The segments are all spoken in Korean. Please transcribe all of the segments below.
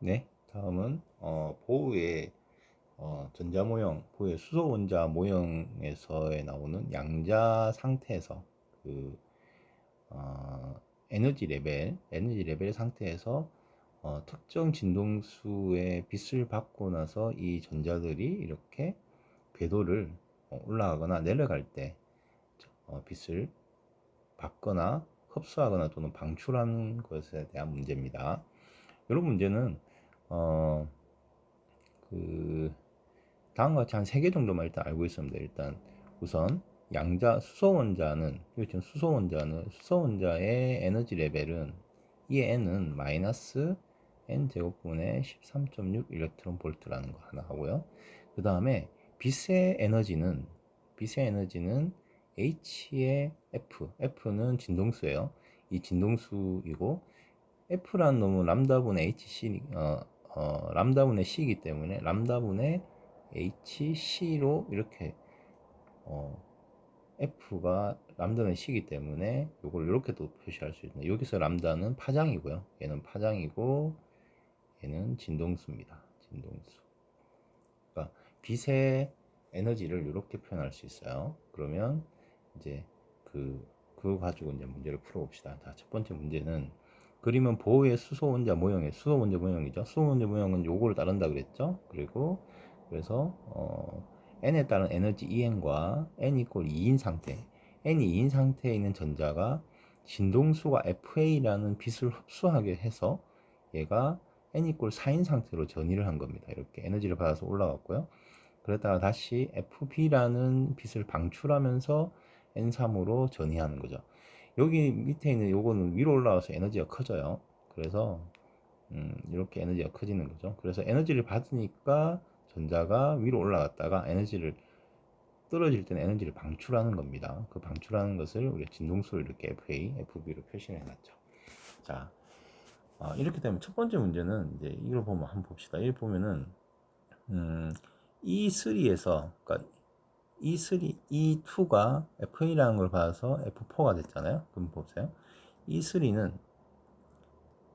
네, 다음은 어, 보호의 어, 전자 모형, 보호의 수소 원자 모형에서에 나오는 양자 상태에서 그 어, 에너지 레벨, 에너지 레벨 상태에서 어, 특정 진동수의 빛을 받고 나서 이 전자들이 이렇게 궤도를 어, 올라가거나 내려갈 때 어, 빛을 받거나 흡수하거나 또는 방출하는 것에 대한 문제입니다. 이런 문제는 어, 그 다음과 같이 한 세 개 정도만 일단 알고 있습니다. 일단 우선 양자 수소 원자는 지금 수소 원자는 수소 원자의 에너지 레벨은 이 n은 마이너스 n 제곱분의 13.6 일렉트론 볼트라는 거 하나 하고요. 그 다음에 빛의 에너지는 빛의 에너지는 h의 f f는 진동수예요. 이 진동수이고 f라는 놈은 람다분의 hc 어, 어, 람다분의 c이기 때문에 람다분의 hc로 이렇게 어, f가 람다는 c이기 때문에 이걸 이렇게도 표시할 수 있는데 여기서 람다는 파장이고요. 얘는 파장이고 얘는 진동수입니다. 진동수. 그러니까 빛의 에너지를 이렇게 표현할 수 있어요. 그러면 이제 그 그거 가지고 이제 문제를 풀어봅시다. 자, 첫 번째 문제는 그림은 보호의 수소 원자 모형의 수소 원자 모형이죠. 수소 원자 모형은 요거를 따른다 그랬죠. 그리고 그래서 어, n에 따른 에너지 En과 n 이퀄 2인 상태, n이 2인 상태에 있는 전자가 진동수가 FA라는 빛을 흡수하게 해서 얘가 n 이퀄 4인 상태로 전이를 한 겁니다. 이렇게 에너지를 받아서 올라갔고요. 그랬다가 다시 FB라는 빛을 방출하면서 N3으로 전이하는 거죠. 여기 밑에 있는 요거는 위로 올라가서 에너지가 커져요. 그래서 음, 이렇게 에너지가 커지는 거죠. 그래서 에너지를 받으니까 전자가 위로 올라갔다가 에너지를 떨어질 때는 에너지를 방출하는 겁니다. 그 방출하는 것을 우리가 진동수를 이렇게 FA, FB로 표시해 놨죠. 자, 어, 이렇게 되면 첫 번째 문제는 이제 이걸 보면 한번 봅시다. 이 보면은 음, E3에서 그러니까 E3, E2가 FA라는 걸 받아서 F4가 됐잖아요. 그럼 보세요. E3는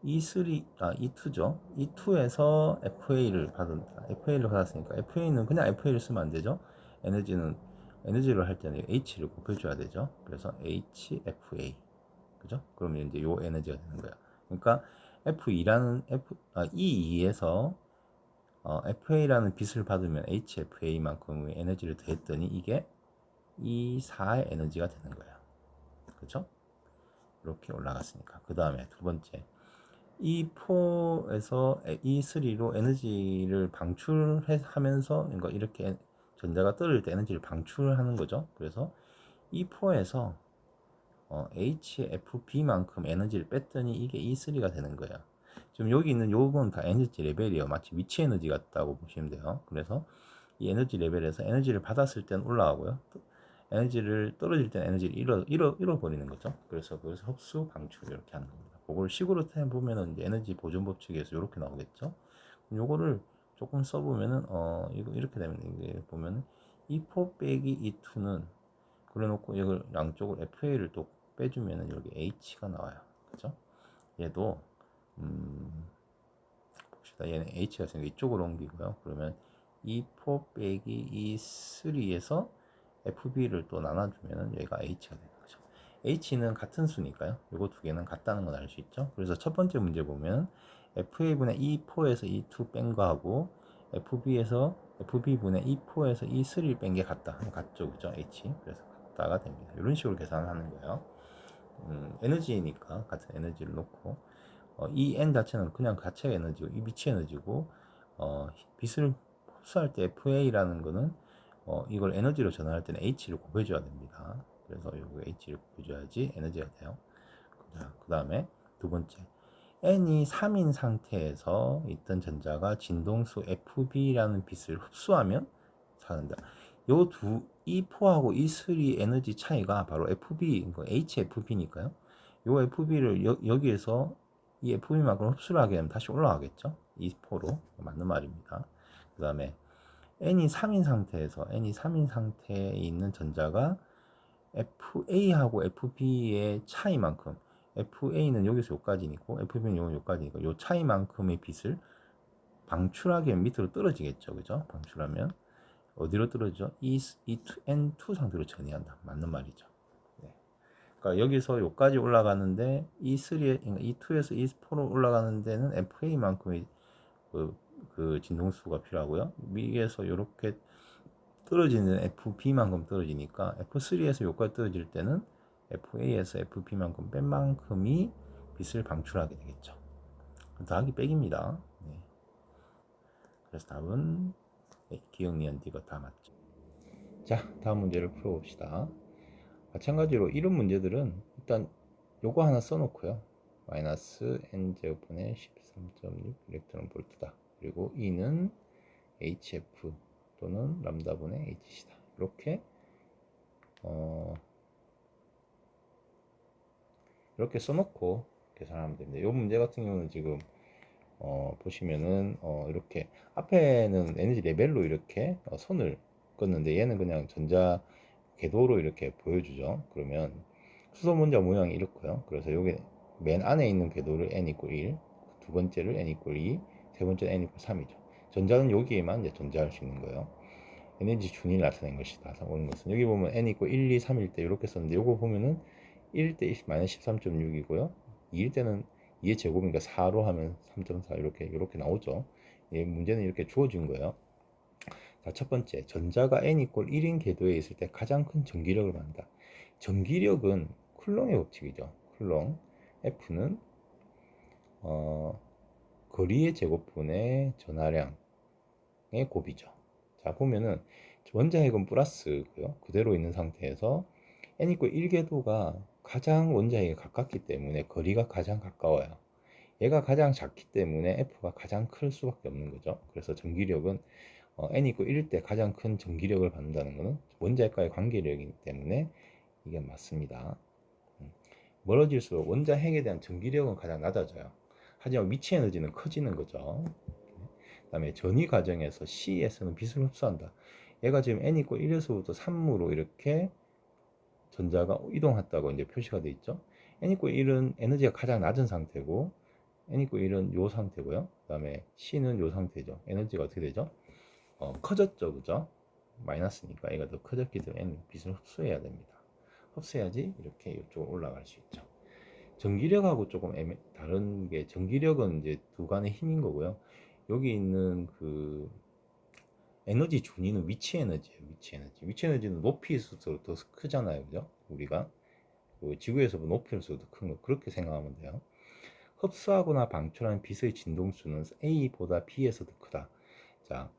E3, 아, E2죠. E2에서 FA를 받은, FA를 받았으니까 FA는 그냥 FA를 쓰면 안 되죠. 에너지는, 에너지를 할 때는 H를 곱해줘야 되죠. 그래서 HFA. 그죠? 그러면 이제 요 에너지가 되는 거야. 그러니까 F2라는 F, 아, E2에서 어, FA라는 빛을 받으면 HFA만큼의 에너지를 더했더니 이게 E4의 에너지가 되는 거예요. 그렇죠? 이렇게 올라갔으니까. 그 다음에 두 번째. E4에서 E3로 에너지를 방출하면서 이렇게 전자가 떨어질 때 에너지를 방출하는 거죠. 그래서 E4에서 어, HFB만큼 에너지를 뺐더니 이게 E3가 되는 거예요. 지금 여기 있는 요건 다 에너지 레벨이에요. 마치 위치 에너지 같다고 보시면 돼요. 그래서 이 에너지 레벨에서 에너지를 받았을 때는 올라가고요. 에너지를 떨어질 때는 에너지를 잃어, 잃어, 잃어버리는 거죠. 그래서 그래서 흡수, 방출 이렇게 하는 겁니다. 그걸 식으로 보면은 에너지 보존 법칙에서 이렇게 나오겠죠. 요거를 조금 써보면은 어 이거 이렇게 되면 이게 보면은 E4 빼기 E2는 그래놓고 이걸 양쪽을 FA를 또 빼주면은 여기 H가 나와요. 그죠? 얘도 음, 봅시다. 얘는 h가 생겨 이쪽으로 옮기고요. 그러면 E4 빼기 E3에서 FB를 또 나눠주면 여기가 h가 되는 거죠. h는 같은 수니까요. 이거 두 개는 같다는 걸알수 있죠. 그래서 첫 번째 문제 보면 FA분의 E4에서 E2 뺀 거하고 FB에서 FB분의 E4에서 E3를 뺀 게 같다. 같죠. 그죠? H. 그래서 같다가 됩니다. 이런 식으로 계산하는 거예요. 음, 에너지니까 같은 에너지를 놓고 어, 이 n 자체는 그냥 가체 에너지고 이 미치 에너지고 어, 빛을 흡수할 때 FA라는 거는 어, 이걸 에너지로 전환할 때는 H를 곱해줘야 됩니다. 그래서 이거 H를 곱해줘야지 에너지가 돼요. 그 다음에 두 번째 N이 3인 상태에서 있던 전자가 진동수 FB라는 빛을 흡수하면 사는다. 요 두, E4하고 E3 에너지 차이가 바로 FB, HFB니까요. 요 FB를 여, 여기에서 이 FV만큼 흡수를 하게 되면 다시 올라가겠죠. 20%로 맞는 말입니다. 그 다음에 n이 3인 상태에서 n이 3인 상태에 있는 전자가 FA하고 FB의 차이만큼 FA는 여기서 여기까지니고 FB는 여기까지니까 요 차이만큼의 빛을 방출하기엔 밑으로 떨어지겠죠, 그죠? 방출하면 어디로 떨어지죠? E, E2, N2 상태로 전이한다. 맞는 말이죠. 네. 그러니까 여기서 여기까지 올라가는데 E3에 E2에서 E4로 올라가는 데는 FA만큼의 그, 그 진동수가 필요하고요. 위에서 이렇게 떨어지는 FB만큼 떨어지니까 F3에서 여기까지 떨어질 때는 FA에서 FB만큼 뺀 만큼이 빛을 방출하게 되겠죠. 더하기 빼기입니다. 네. 그래서 답은 네, 기억 니은 디가 다 맞죠. 자, 다음 문제를 풀어봅시다. 마찬가지로 이런 문제들은 일단 요거 하나 써놓고요. 마이너스 n제곱분의 13.6 일렉트론 볼트다. 그리고 E는 HF 또는 람다분의 HC다. 이렇게 어 이렇게 써놓고 계산하면 됩니다. 이 문제 같은 경우는 지금 어 보시면은 어 이렇게 앞에는 에너지 레벨로 이렇게 어 선을 껐는데 얘는 그냥 전자 궤도로 이렇게 보여주죠. 그러면 수소 원자 모양이 이렇고요. 그래서 여기 맨 안에 있는 궤도를 n 이퀄 1, 두 번째를 n 이퀄 2, 세 번째는 n 이퀄 3이죠. 전자는 여기에만 이제 존재할 수 있는 거예요. 에너지 준이 나타낸 것이다. 오는 것은 여기 보면 n 이퀄 1, 2, 3일 때 이렇게 썼는데 요거 보면은 1일 때 마이너스 13.6이고요. 2일 때는 2의 제곱이니까 4로 하면 3.4 이렇게 이렇게 나오죠. 예, 문제는 이렇게 주어진 거예요. 자, 첫 번째, 전자가 n 이퀄 1인 궤도에 있을 때 가장 큰 전기력을 받는다. 전기력은 쿨롱의 법칙이죠. 쿨롱. F는 어, 거리의 제곱분의 전하량의 곱이죠. 자, 보면은 원자 핵은 플러스고요. 그대로 있는 상태에서 n 이퀄 1궤도가 가장 원자 핵에 가깝기 때문에 거리가 가장 가까워요. 얘가 가장 작기 때문에 F가 가장 클 수밖에 없는 거죠. 그래서 전기력은 어, n 이퀄 1일 때 가장 큰 전기력을 받는다는 것은 원자핵과의 관계력이기 때문에 이게 맞습니다. 음. 멀어질수록 원자핵에 대한 전기력은 가장 낮아져요. 하지만 위치 에너지는 커지는 거죠. 그 다음에 전이 과정에서 C에서는 빛을 흡수한다. 얘가 지금 n 이퀄 1에서부터 3으로 이렇게 전자가 이동했다고 이제 표시가 돼 있죠. n 이퀄 1은 에너지가 가장 낮은 상태고 n 이퀄 1은 요 상태고요. 그 다음에 C는 요 상태죠. 에너지가 어떻게 되죠? 어, 커졌죠, 그죠? 마이너스니까 얘가 더 커졌기 때문에 빛을 흡수해야 됩니다. 흡수해야지 이렇게 이쪽으로 올라갈 수 있죠. 전기력하고 조금 애매, 다른 게 전기력은 이제 두 간의 힘인 거고요. 여기 있는 그 에너지 준위는 위치 에너지예요. 위치 에너지. 위치 에너지는 높이일수록 더 크잖아요. 그죠? 우리가 그 지구에서 높이일수록 더 큰 거. 그렇게 생각하면 돼요. 흡수하거나 방출하는 빛의 진동수는 A보다 B에서 더 크다. 자,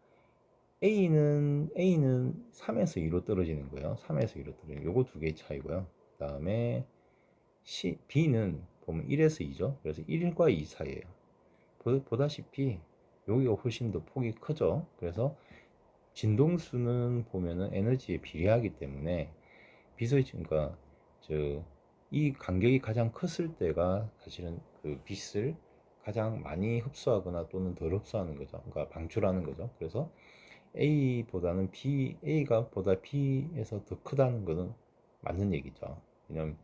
A는 A는 3에서 2로 떨어지는 거예요. 3에서 2로 떨어지는 요거 두 개의 차이고요. 그다음에 C, B는 보면 1에서 2죠. 그래서 1과 2 사이에요. 보다시피 여기가 훨씬 더 폭이 크죠. 그래서 진동수는 보면은 에너지에 비례하기 때문에 빛의 그러니까 저이 간격이 가장 컸을 때가 사실은 그 빛을 가장 많이 흡수하거나 또는 덜 흡수하는 거죠. 그러니까 방출하는 거죠. 그래서 A보다는 B, A가 보다 B에서 더 크다는 것은 맞는 얘기죠. 왜냐면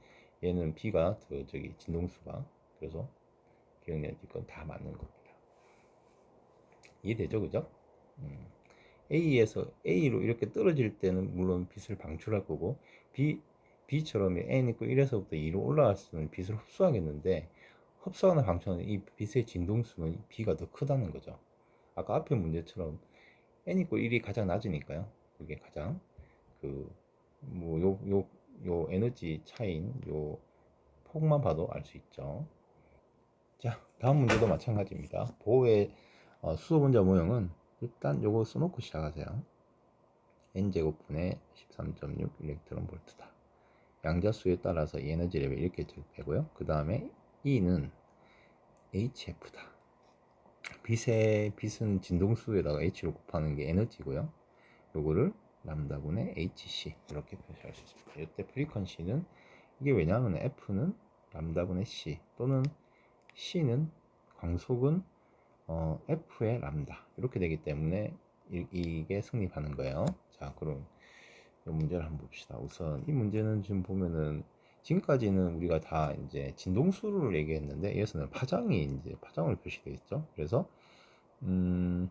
얘는 B가 더 저기 진동수가 그래서 기억력 이 건 다 맞는 겁니다. 이해되죠, 그죠? 음. A에서 A로 이렇게 떨어질 때는 물론 빛을 방출할 거고 B, B처럼 N 있고 1에서부터 2로 올라갔으면 빛을 흡수하겠는데 흡수하는 방출하는 이 빛의 진동수는 B가 더 크다는 거죠. 아까 앞에 문제처럼 n 이고 1이 가장 낮으니까요. 그게 가장 그 뭐 요 요 요 에너지 차이인 요 폭만 봐도 알 수 있죠. 자, 다음 문제도 마찬가지입니다. 보호의 어, 수소 분자 모형은 일단 요거 써놓고 시작하세요. n제곱분의 13.6 일렉트론 볼트다. 양자수에 따라서 이 에너지 레벨 이렇게 되고요. 그 다음에 E는 HF다. 빛의 빛은 진동수에다가 h로 곱하는 게 에너지고요. 요거를 람다분의 hc 이렇게 표시할 수 있습니다. 이때 프리퀀시는 이게 왜냐하면 f는 람다분의 c 또는 c는 광속은 어, f의 람다 이렇게 되기 때문에 이, 게 성립하는 거예요. 자, 그럼 이 문제를 한번 봅시다. 우선 이 문제는 지금 보면은 지금까지는 우리가 다 이제 진동수를 얘기했는데 이어서는 파장이 이제 파장을 표시되어 있죠. 그래서 음,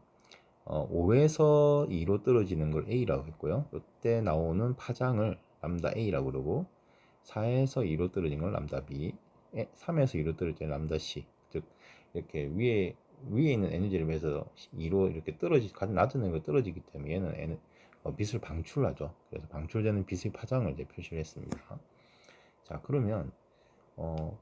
어, 5에서 2로 떨어지는 걸 A라고 했고요. 이때 나오는 파장을 람다 A라고 그러고 4에서 2로 떨어진 걸 람다 B, 3에서 2로 떨어진 람다 C. 즉 이렇게 위에 위에 있는 에너지를 매서 2로 이렇게 떨어지 가장 낮은 에너지가 떨어지기 때문에 얘는 에너, 어, 빛을 방출하죠. 그래서 방출되는 빛의 파장을 이제 표시를 했습니다. 자 그러면 어,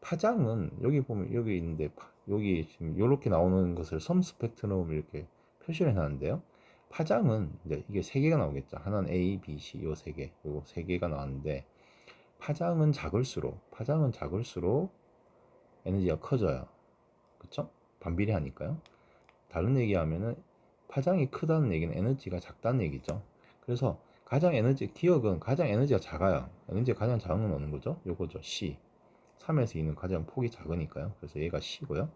파장은 여기 보면 여기 있는데 파, 여기 지금 이렇게 나오는 것을 섬 스펙트럼을 이렇게 표시를 해놨는데요. 파장은 이제 이게 세 개가 나오겠죠. 하나는 A, B, C 요 세 개, 그리고 세 개가 나왔는데 파장은 작을수록 파장은 작을수록 에너지가 커져요. 그쵸? 반비례하니까요. 다른 얘기하면은 파장이 크다는 얘기는 에너지가 작다는 얘기죠. 그래서 가장 에너지 기억은 가장 에너지가 작아요. 에너지가 가장 작은 건 어느 거죠? 요거죠. C. 3에서 2는 가장 폭이 작으니까요. 그래서 얘가 C고요.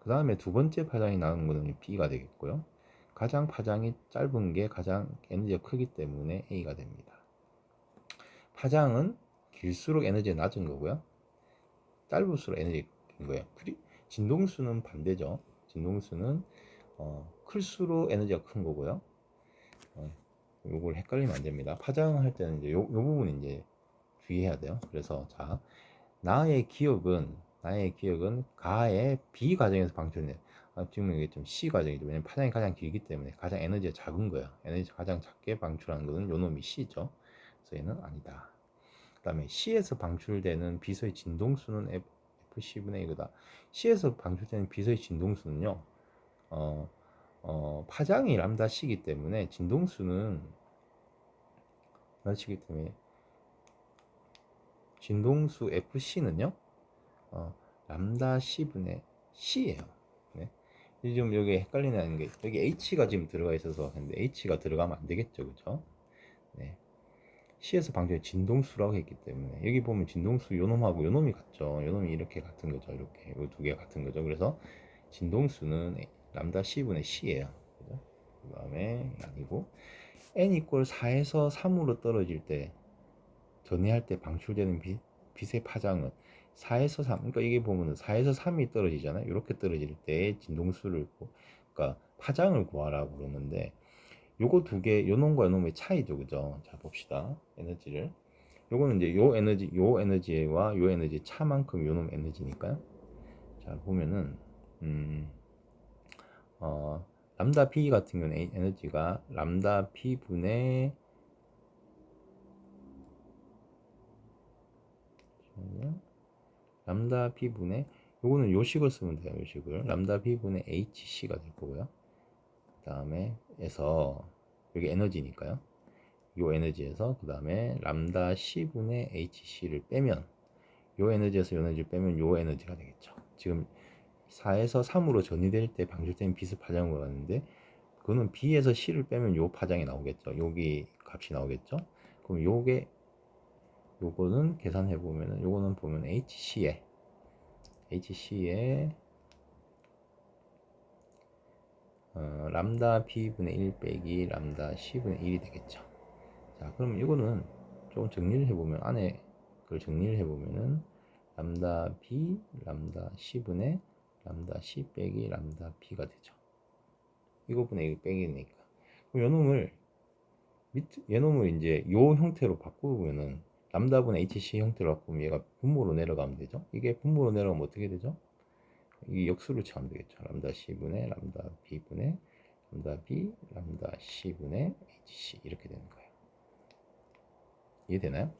그 다음에 두 번째 파장이 나는 거는 B가 되겠고요. 가장 파장이 짧은 게 가장 에너지가 크기 때문에 A가 됩니다. 파장은 길수록 에너지가 낮은 거고요. 짧을수록 에너지가 큰 거예요. 진동수는 반대죠. 진동수는 어, 클수록 에너지가 큰 거고요. 어, 요걸 헷갈리면 안 됩니다. 파장할 때는 이제 요, 요 부분 이제 주의해야 돼요. 그래서 자 나의 기억은 나의 기억은 가의 B 과정에서 방출돼. 아, 지금 이게 좀 C 과정이죠. 왜냐면 파장이 가장 길기 때문에 가장 에너지가 작은 거예요. 에너지 가장 작게 방출하는 것은 요 놈이 C죠. 그래서 얘는 아니다. 그 다음에 C에서 방출되는 비소의 진동수는 F10분의 1이다. C에서 방출되는 비소의 진동수는요. 어, 어, 파장이 람다 C이기 때문에 진동수는 람다 C이기 때문에 진동수 FC는요, 어, 람다 C분의 C예요. 네. 좀 여기 헷갈리는 게 여기 H가 지금 들어가 있어서 근데 H가 들어가면 안 되겠죠, 그죠? 네. C에서 방금 진동수라고 했기 때문에 여기 보면 진동수 요놈하고 요놈이 같죠. 요놈이 이렇게 같은 거죠. 이렇게 이 두 개가 같은 거죠. 그래서 진동수는 람다 C분의 C예요. 그죠? 그 다음에 아니고 n 이꼴 4에서 3으로 떨어질 때 전이할 때 방출되는 빛, 빛의 파장은 4에서 3, 그러니까 이게 보면은 4에서 3이 떨어지잖아요. 이렇게 떨어질 때 진동수를, 그러니까 파장을 구하라고 그러는데, 요거 두 개, 요 놈과 요 놈의 차이죠. 그죠? 자, 봅시다. 에너지를. 요거는 이제 요 에너지, 요 에너지와 요 에너지 차만큼 요 놈 에너지니까요. 자, 보면은, 음, 어, 람다 P 같은 경우는 에너지가 람다 P 분의 람다 P분의 요거는 요식을 쓰면 돼요. 요식을 람다 P분의 HC가 될 거고요. 그 다음에 에서 여기 에너지니까요. 요 에너지에서 그 다음에 람다 C분의 HC를 빼면 요 에너지에서 요 에너지를 빼면 요 에너지가 되겠죠. 지금 4에서 3으로 전이될 때 방출된 빛을 파장으로 하는데 그거는 B에서 C를 빼면 요 파장이 나오겠죠. 여기 값이 나오겠죠. 그럼 요게 요거는 계산해 보면은 요거는 보면 HC에 HC에 어, 람다 B분의 1 빼기 람다 C분의 1이 되겠죠. 자, 그럼 이거는 조금 정리를 해보면 안에 그걸 정리를 해보면은 람다 B, 람다 C분의 람다 C 빼기 람다 B가 되죠. 이거분의 1 빼기니까. 그럼 요놈을 밑, 얘놈을 이제 요 형태로 바꾸면은 람다분의 HC 형태로 바꾸면 얘가 분모로 내려가면 되죠. 이게 분모로 내려가면 어떻게 되죠? 이 역수를 취하면 되겠죠. 람다 C분의 람다 B분의 람다 B, 람다 C분의 HC 이렇게 되는 거예요. 이해되나요?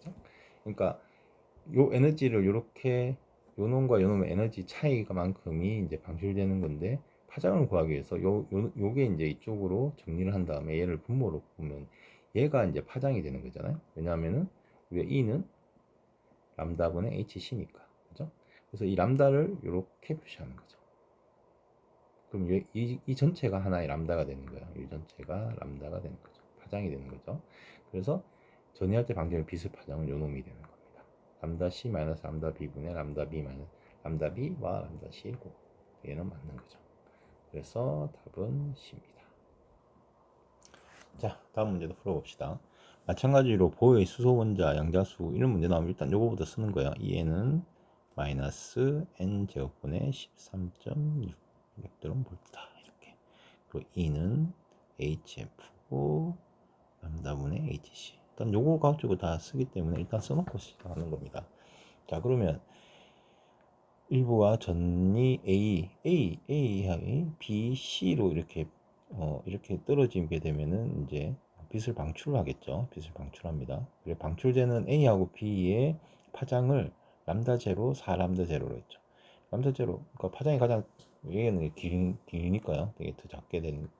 그러니까 요 에너지를 이렇게 요놈과 요놈의 에너지 차이가 만큼이 이제 방출되는 건데 파장을 구하기 위해서 요, 요 요게 이제 이쪽으로 정리를 한 다음에 얘를 분모로 보면 얘가 이제 파장이 되는 거잖아요. 왜냐하면은 우리가 E는 람다분의 HC니까. 그죠? 그래서 이 람다를 이렇게 표시하는 거죠. 그럼 이, 이 전체가 하나의 람다가 되는 거예요. 이 전체가 람다가 되는 거죠. 파장이 되는 거죠. 그래서 전이할 때 방정의 비스 파장은 요 놈이 되는 겁니다. 람다 C 마이너스 람다 B분의 람다 B 마이너스 람다 B와 람다 C고 얘는 맞는 거죠. 그래서 답은 C입니다. 자, 다음 문제도 풀어봅시다. 마찬가지로 보의 수소 원자 양자수 이런 문제 나오면 일단 요거부터 쓰는 거예요. EN은 마이너스 n 제곱분의 13.6 일렉트론 볼트다 이렇게 그리고 E는 HF고 람다분의 HC. 일단 요거 가지고 다 쓰기 때문에 일단 써놓고 시작하는 겁니다. 자 그러면 일부와 전이 A, A, A, B, C로 이렇게 어, 이렇게 떨어지게 되면은 이제 빛을 방출하겠죠. 빛을 방출합니다. 그래 방출되는 A하고 B의 파장을 람다 제로, 4 람다 제로로 했죠. 람다 제로, 그러니까 파장이 가장 얘는 길, 길니까요. 되게 더 작게 되는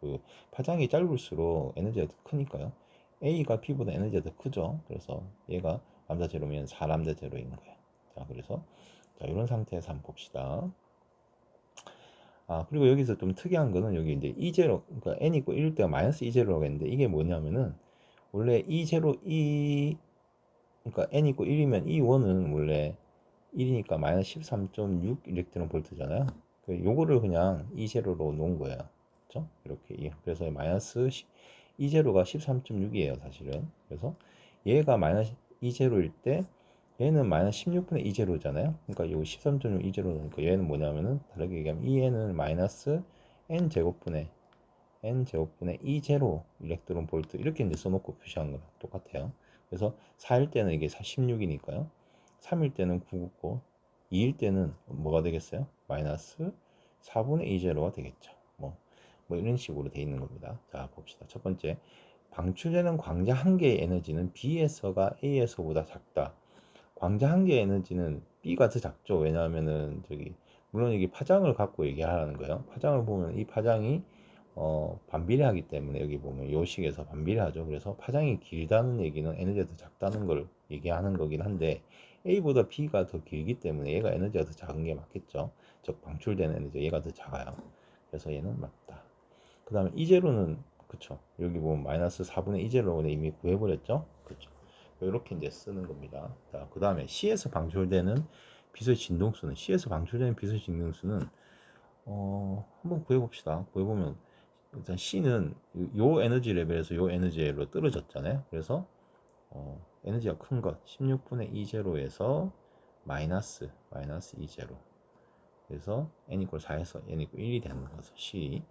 그 파장이 짧을수록 에너지가 더 크니까요. A가 B보다 에너지가 더 크죠. 그래서 얘가 람다 제로면 4 람다 제로인 거예요. 자, 그래서 자, 이런 상태에서 한번 봅시다. 아, 그리고 여기서 좀 특이한 거는 여기 이제 E0, 그러니까 n 있고 1일 때가 마이너스 E0라고 했는데 이게 뭐냐면은 원래 E0, E, 그러니까 n 있고 1이면 E1은 원래 1이니까 마이너스 13.6 일렉트론 볼트잖아요. 그 요거를 그냥 E0로 놓은 거예요. 그렇죠? 이렇게 그래서 마이너스 E0가 13.6이에요, 사실은. 그래서 얘가 마이너스 E0일 때 얘는 마이너스 16분의 2제로잖아요. 그러니까 요13.6 2제로니까 얘는 뭐냐면은 다르게 얘기하면 이 n은 마이너스 n 제곱분의 n 제곱분의 2제로 일렉트론 볼트 이렇게 이제 써놓고 표시한 거랑 똑같아요. 그래서 4일 때는 이게 16이니까요. 3일 때는 9고 2일 때는 뭐가 되겠어요? 마이너스 4분의 2제로가 되겠죠. 뭐, 뭐 이런 식으로 돼 있는 겁니다. 자 봅시다. 첫 번째 방출되는 광자 한 개의 에너지는 B에서가 A에서보다 작다. 광자 한 개의 에너지는 B가 더 작죠. 왜냐하면은 저기 물론 이게 파장을 갖고 얘기하라는 거예요. 파장을 보면 이 파장이 어, 반비례하기 때문에 여기 보면 요식에서 반비례하죠. 그래서 파장이 길다는 얘기는 에너지가 더 작다는 걸 얘기하는 거긴 한데 A보다 B가 더 길기 때문에 얘가 에너지가 더 작은 게 맞겠죠. 즉 방출되는 에너지 얘가 더 작아요. 그래서 얘는 맞다. 그 다음에 이제로는 그쵸. 여기 보면 마이너스 4분의 이제로는 이미 구해버렸죠. 그쵸. 이렇게 이제 쓰는 겁니다. 자, 그 다음에 C에서 방출되는 빛의 진동수는 C에서 방출되는 빛의 진동수는 어, 한번 구해봅시다. 구해보면 일단 C는 요 에너지 레벨에서 요 에너지로 떨어졌잖아요. 그래서 어, 에너지가 큰 것 16분의 2 제로에서 마이너스 마이너스 2 제로 그래서 n 이퀄 4에서 n 이퀄 1이 되는 것은 C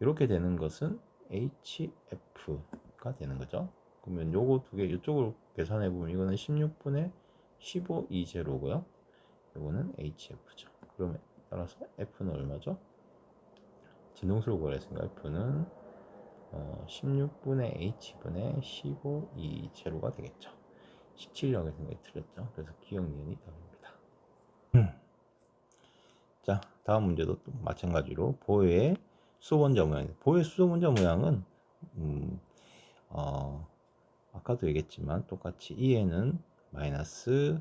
이렇게 되는 것은 HF가 되는 거죠. 그러면 요거 두 개 이쪽으로 계산해 보면 이거는 16분의 15 2제로고요. 이거는 HF죠. 그러면 따라서 F는 얼마죠? 진동수를 구하랬으니까 F는 어, 16분의 H분의 15 2제로가 되겠죠. 17역의 생각이 틀렸죠. 그래서 기억 니은이 답입니다. 자, 다음 문제도 또 마찬가지로 보의 수원자 모양. 보의 수원자 모양은 음, 어, 아까도 얘기했지만 똑같이 2에는 마이너스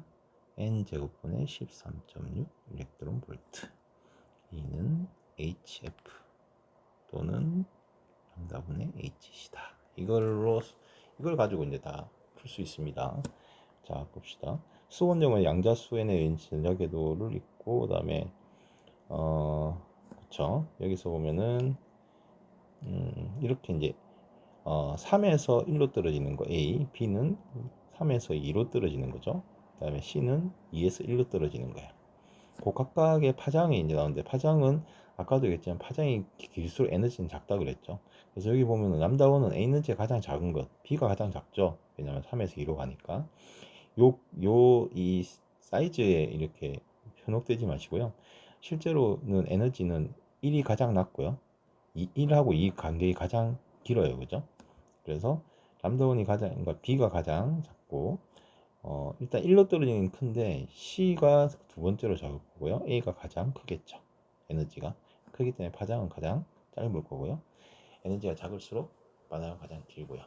n 제곱분의 13.6 일렉트론 볼트 2는 hf 또는 람다분의 hc다 이걸로 이걸 가지고 이제 다 풀 수 있습니다 자 봅시다 수원정은 양자수엔의 전자궤도를 있고 그 다음에 어 그쵸 여기서 보면은 음, 이렇게 이제 어, 3에서 1로 떨어지는 거 A, B는 3에서 2로 떨어지는 거죠. 그 다음에 C는 2에서 1로 떨어지는 거예요. 그 각각의 파장이 이제 나오는데 파장은 아까도 얘기했지만 파장이 길수록 에너지는 작다 그랬죠. 그래서 여기 보면은 람다원은 A 에너지가 가장 작은 것, B가 가장 작죠. 왜냐면 3에서 2로 가니까. 요, 요, 이 사이즈에 이렇게 현혹되지 마시고요. 실제로는 에너지는 1이 가장 낮고요. 1하고 2 간격이 가장 길어요. 그죠? 그래서 람다원이 가장, 그러니까 B가 가장 작고, 어, 일단 1로 떨어지는 큰데 C가 두 번째로 작을 거고요. A가 가장 크겠죠. 에너지가. 크기 때문에 파장은 가장 짧을 거고요. 에너지가 작을수록 바다가 가장 길고요.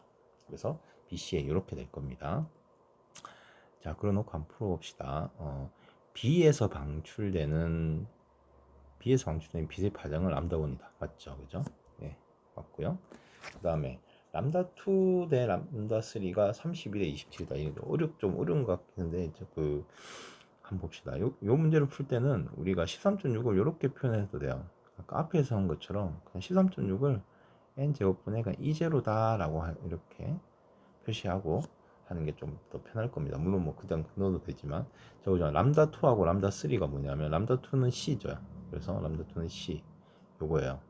그래서 BC에 이렇게 될 겁니다. 자, 그러놓고 한번 풀어봅시다. 어, B에서 방출되는 B에서 방출되는 빛의 파장은 람다원이다. 맞죠? 그죠? 네, 맞고요. 그 다음에 람다 2 대 람다 3가 31대 27이다. 이게 어렵 좀 어려운 것 같은데 그 한번 봅시다. 요, 요 문제를 풀 때는 우리가 13.6을 이렇게 표현해도 돼요. 아까 앞에서 한 것처럼 그냥 13.6을 n 제곱분의 그냥 2제로다라고 이렇게 표시하고 하는 게 좀 더 편할 겁니다. 물론 뭐 그냥 넣어도 되지만 저거 람다 2하고 람다 3가 뭐냐면 람다 2는 C죠. 그래서 람다 2는 C 요거예요.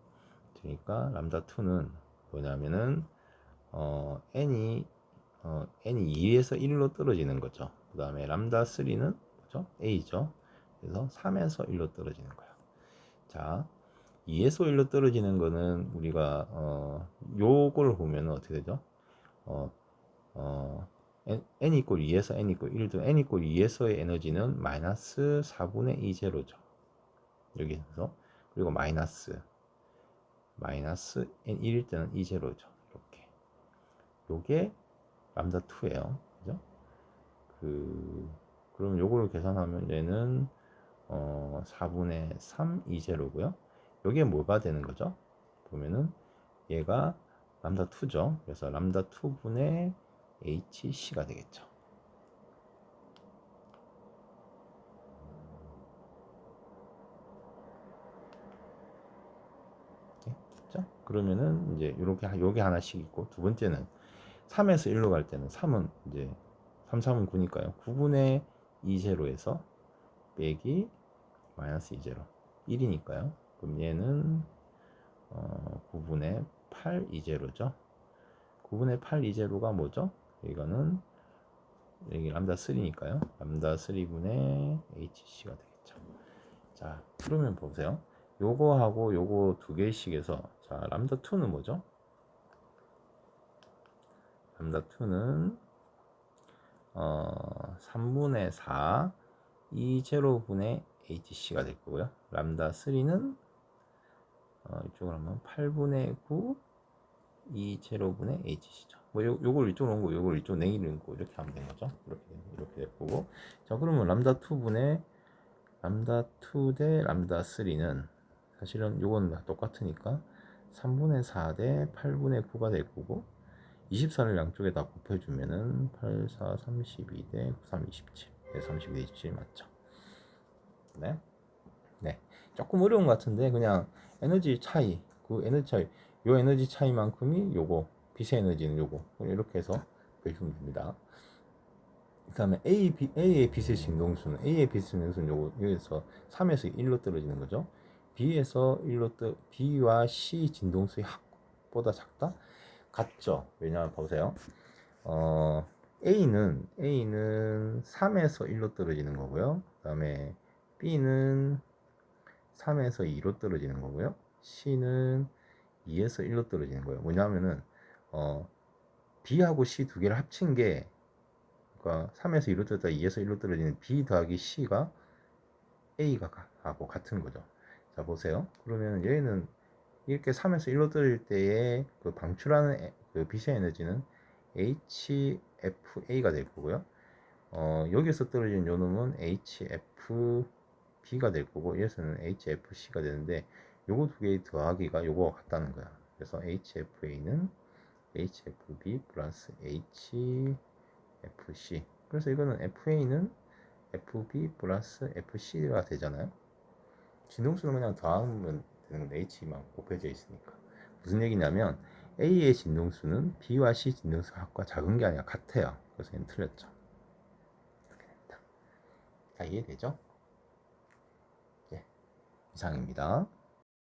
떨어지니까 람다 2는 뭐냐면은 어 n이 어 n이 2에서 1로 떨어지는 거죠. 그 다음에 람다 3는 뭐죠? a죠. 그래서 3에서 1로 떨어지는 거예요. 자, 2에서 1로 떨어지는 거는 우리가 어 요걸 보면 어떻게 되죠? 어, 어 n, n 이꼴 2에서 n 이꼴 1도 n 이꼴 2에서의 에너지는 마이너스 4분의 2 제로죠. 여기서 그리고 마이너스 마이너스 n 1일 때는 2 제로죠. 이렇게 요게 람다 2예요. 그죠? 그 그럼 요거를 계산하면 얘는 어 4분의 3 2 제로고요. 요게 뭐가 되는 거죠? 보면은 얘가 람다 2죠. 그래서 람다 2분의 HC가 되겠죠. 자, 그러면은 이제 이렇게 요게 하나씩 있고 두 번째는 3에서 1로 갈 때는 3은 이제 3, 3은 9니까요. 9분의 2 제로에서 빼기 마이너스 2 제로 1이니까요. 그럼 얘는 어, 9분의 8 2 제로죠. 9분의 8 2 제로가 뭐죠? 이거는 여기 람다 3니까요. 람다 3분의 HC가 되겠죠. 자, 그러면 보세요. 요거하고 요거 두 개씩에서 자, 람다 2는 뭐죠? 람다 2는 어, 3분의 4 2 제로분의 HC가 될 거고요. 람다 3는 어, 이쪽으로 하면 8분의 9 2 제로분의 HC죠. 뭐 요, 요걸 이쪽으로 온 거, 요걸 이쪽 내기는 거 이렇게 하면 되는 거죠. 이렇게 이렇게 될 거고. 자, 그러면 람다 2분의 람다 2 대 람다 3는 사실은 요건 다 똑같으니까 3분의 4 대 8분의 9가 될 거고 24를 양쪽에 다 곱해주면은 8, 4, 32 대 9, 3, 27. 네, 32대27 맞죠? 네. 네. 조금 어려운 것 같은데 그냥 에너지 차이, 그 에너지 차이, 요 에너지 차이만큼이 요거 빛의 에너지는 요거 이렇게 해서 보여주면 됩니다. 그 다음에 A, B, A의 빛의 진동수는 A의 빛의 진동수는 요거 여기서 3에서 1로 떨어지는 거죠. B에서 1로 떠 B와 C 진동수의 합보다 작다? 같죠. 왜냐하면 보세요. 어, A는 A는 3에서 1로 떨어지는 거고요. 그다음에 B는 3에서 2로 떨어지는 거고요. C는 2에서 1로 떨어지는 거예요. 뭐냐면은 어, B하고 C 두 개를 합친 게 그러니까 3에서 2로 떨어졌다 2에서 1로 떨어지는 B 더하기 C가 A가 하고 같은 거죠. 자 보세요. 그러면 얘는 이렇게 3에서 1로 떨어질 때에 그 방출하는 에- 그 빛의 에너지는 HFA가 될 거고요. 어, 여기서 떨어지는 요 놈은 HFB가 될 거고 여기서는 HFC가 되는데 요거 두 개의 더하기가 요거와 같다는 거야. 그래서 HFA는 HFB 플러스 HFC. 그래서 이거는 FA는 FB 플러스 FC가 되잖아요. 진동수는 그냥 더하면 되는 건데 H만 곱해져 있으니까. 무슨 얘기냐면 A의 진동수는 B와 C 진동수 합과 작은 게 아니라 같아요. 그래서 얘는 틀렸죠. 다 이해되죠? 예, 이상입니다.